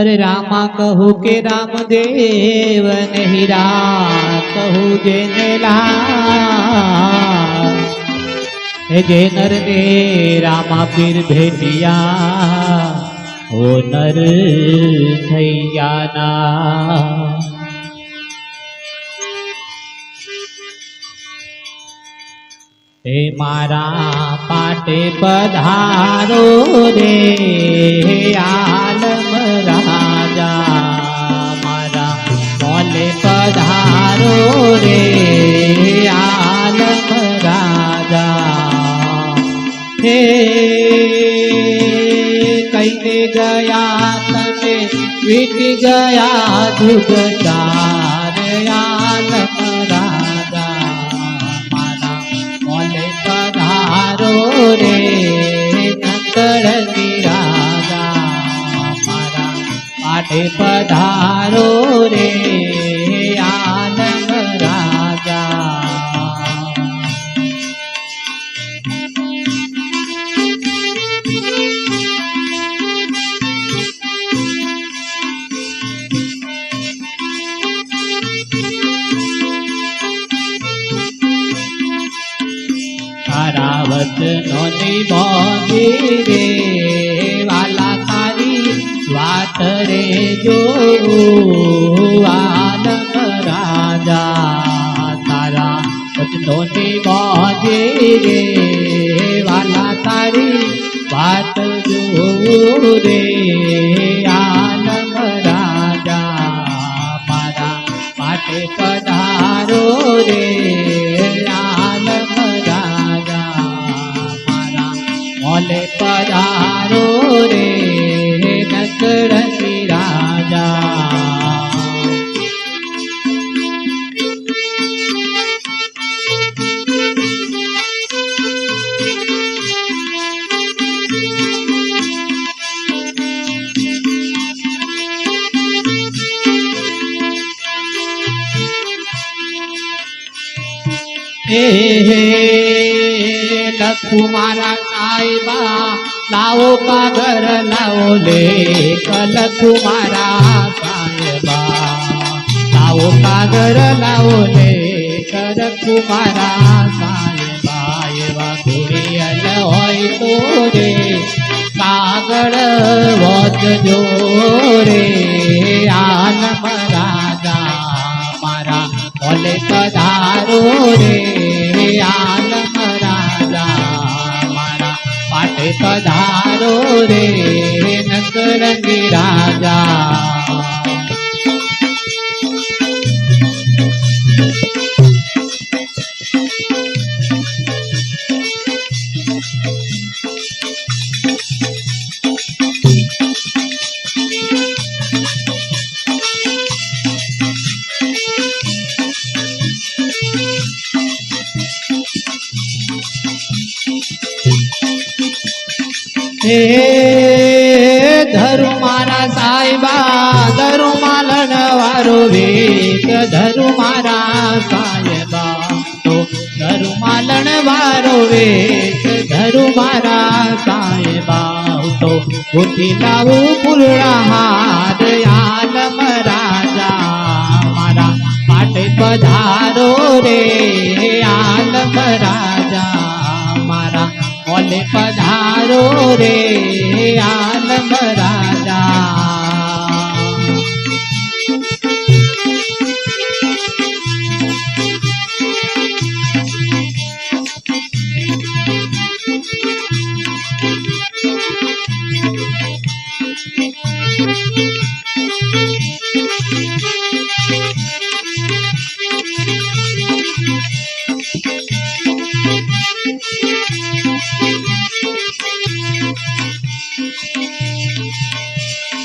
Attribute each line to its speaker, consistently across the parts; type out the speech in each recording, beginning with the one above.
Speaker 1: અરે રામા કહો કે રામદેવ ને હીરા કહું જેને લા હે જે નર ને રામા પીર ભેટિયા ઓ નર થૈયાના હે મારા પાટે પધારો રે આલમ પધારો રે આલમ રાજા હે કઈને ગયા તમે વીતી ગયા દુઃખ ચાર આલમ રાજા મારા મોલે પધારો રે નંદળની રાજા મારા પાઠે પધારો રે વચનો નિભાવી રે, વાલા તારી વાત રે જો આનંદ રાજા તારા વચનો નિભાવી રે, વાલા તારી વાત જો રે. હે લખુ મારા સાહેબા લાવો પાઘર લાવો લે લખુ મારા સાહેબા લાવો પાઘર લાવો લે લખુ મારા સાહેબા એવા ઘોડિયલ હોય તો રે કાગળ વોચજો રે નકરંગી રાજા હે ધરુ મારા સાહેબા ધરુ માલણ વારો વેક ધરુ મારા સાહેબા તો ધરુ માલણ વારો વેક ધરુ મારા સાહેબા તો ઉઠી લાવું ફૂલડા હાર આલમ રાજા મારા માટે પધારો રે આલમ રાજા મારા ઓલે પધારો રે આલમ રાજા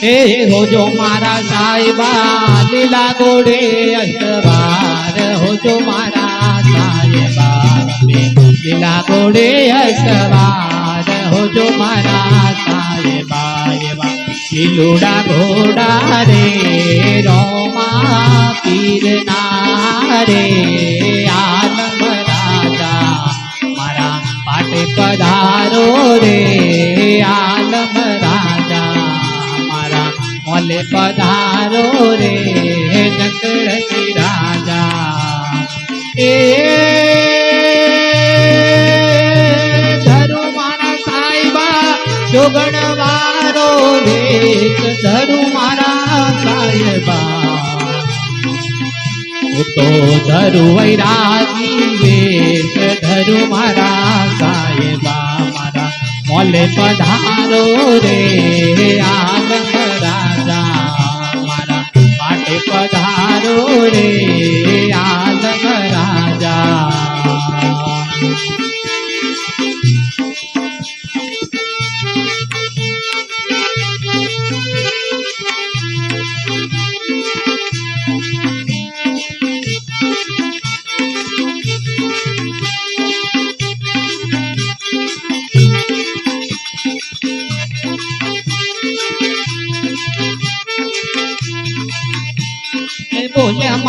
Speaker 1: હે હોજો મારા સાહેબા લીલા ગોડે અસવાર હોજો મારા સાહેબા લીલા ગોડે અસવાર હોજો મારા સાહેબા લીલુડા ઘોડા રે, રોમા પીરના રે મોલે પધારો રે નકળતી રાજા. એ ધરુ મારા સાહેબા જોગણ વારો વેચ ધરુ મારા સાહેબા હું તો ધરુ વૈરાગી વેશ ધરુ મારા સાહેબા મારા મોલે પધારો રે આલમ પધારો રે આલમ રાજા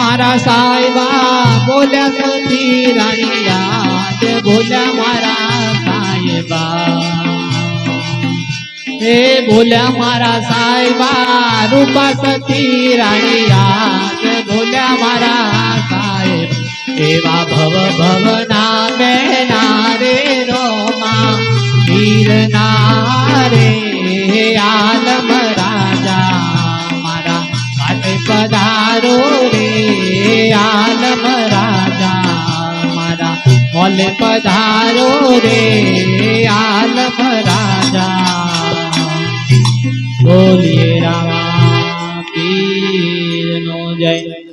Speaker 1: મારા સાહેબા બોલ્યા સતી રાણીયા તે બોલ્યા મારા સાહેબા એ બોલ્યા મારા સાહેબા રૂપા સતી રાણીયા તે બોલ્યા મારા સાહેબ એવા ભવ ભવના બેના રે રોમા વીરના રે આલમ રાજા મારા માટે પધારો મોલે પધારો રે આલમ રાજા. બોલીએ રામા પીર નો જય.